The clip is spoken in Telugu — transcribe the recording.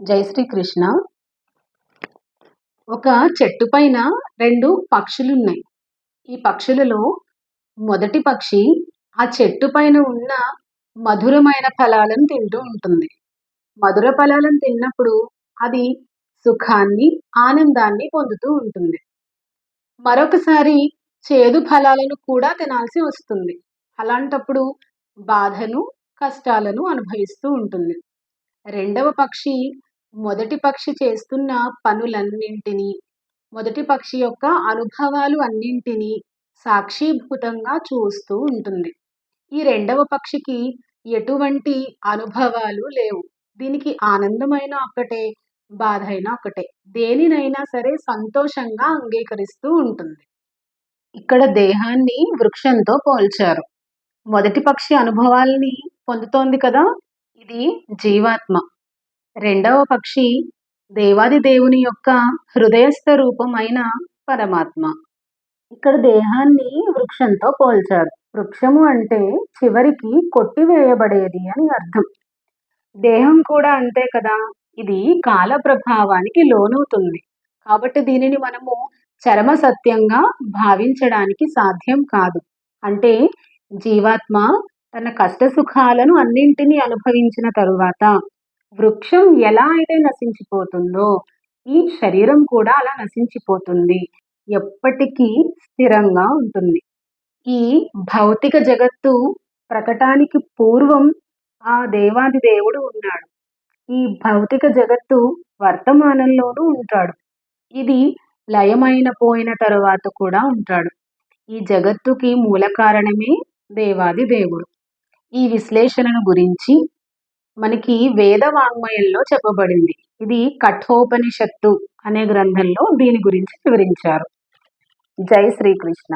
జై శ్రీకృష్ణ. ఒక చెట్టు పైన రెండు పక్షులు ఉన్నాయి ఈ పక్షులలో మొదటి పక్షి ఆ చెట్టు పైన ఉన్న మధురమైన ఫలాలను తింటూ ఉంటుంది. మధుర ఫలాలను తిన్నప్పుడు అది సుఖాన్ని ఆనందాన్ని పొందుతూ ఉంటుంది. మరొకసారి చేదు ఫలాలను కూడా తినాల్సి వస్తుంది. అలాంటప్పుడు బాధను కష్టాలను అనుభవిస్తూ ఉంటుంది. రెండవ పక్షి మొదటి పక్షి చేస్తున్న పనులన్నింటినీ మొదటి పక్షి యొక్క అనుభవాలు అన్నింటినీ సాక్షీభూతంగా చూస్తూ ఉంటుంది. ఈ రెండవ పక్షికి ఎటువంటి అనుభవాలు లేవు. దీనికి ఆనందమైన ఒకటే బాధ అయినా ఒకటే దేనినైనా సరే సంతోషంగా అంగీకరిస్తూ ఉంటుంది. ఇక్కడ దేహాన్ని వృక్షంతో పోల్చారు. మొదటి పక్షి అనుభవాల్ని పొందుతోంది కదా? ఇది జీవాత్మ. రెండవ పక్షి దేవాది దేవుని యొక్క హృదయస్థ రూపమైన పరమాత్మ. ఇక్కడ దేహాన్ని వృక్షంతో పోల్చారు. వృక్షము అంటే చివరికి కొట్టివేయబడేది అని అర్థం. దేహం కూడా అంతే కదా? ఇది కాల ప్రభావానికి లోనవుతుంది. కాబట్టి దీనిని మనము చరమ సత్యంగా భావించడానికి సాధ్యం కాదు. అంటే జీవాత్మ తన కష్ట సుఖాలను అన్నింటినీ అనుభవించిన తరువాత వృక్షం ఎలా అయితే నశించిపోతుందో ఈ శరీరం కూడా అలా నశించిపోతుంది. ఎప్పటికీ స్థిరంగా ఉంటుంది. ఈ భౌతిక జగత్తు ప్రకటానికి పూర్వం ఆ దేవాది దేవుడు ఉన్నాడు. ఈ భౌతిక జగత్తు వర్తమానంలోనూ ఉంటాడు. ఇది లయమైన పోయిన తరువాత కూడా ఉంటాడు. ఈ జగత్తుకి మూల కారణమే దేవాది దేవుడు. ఈ విశ్లేషణను గురించి మనకి వేద వాంగ్మయంలో చెప్పబడింది. ఇది కఠోపనిషత్తు అనే గ్రంథంలో దీని గురించి వివరించారు. జై శ్రీకృష్ణ.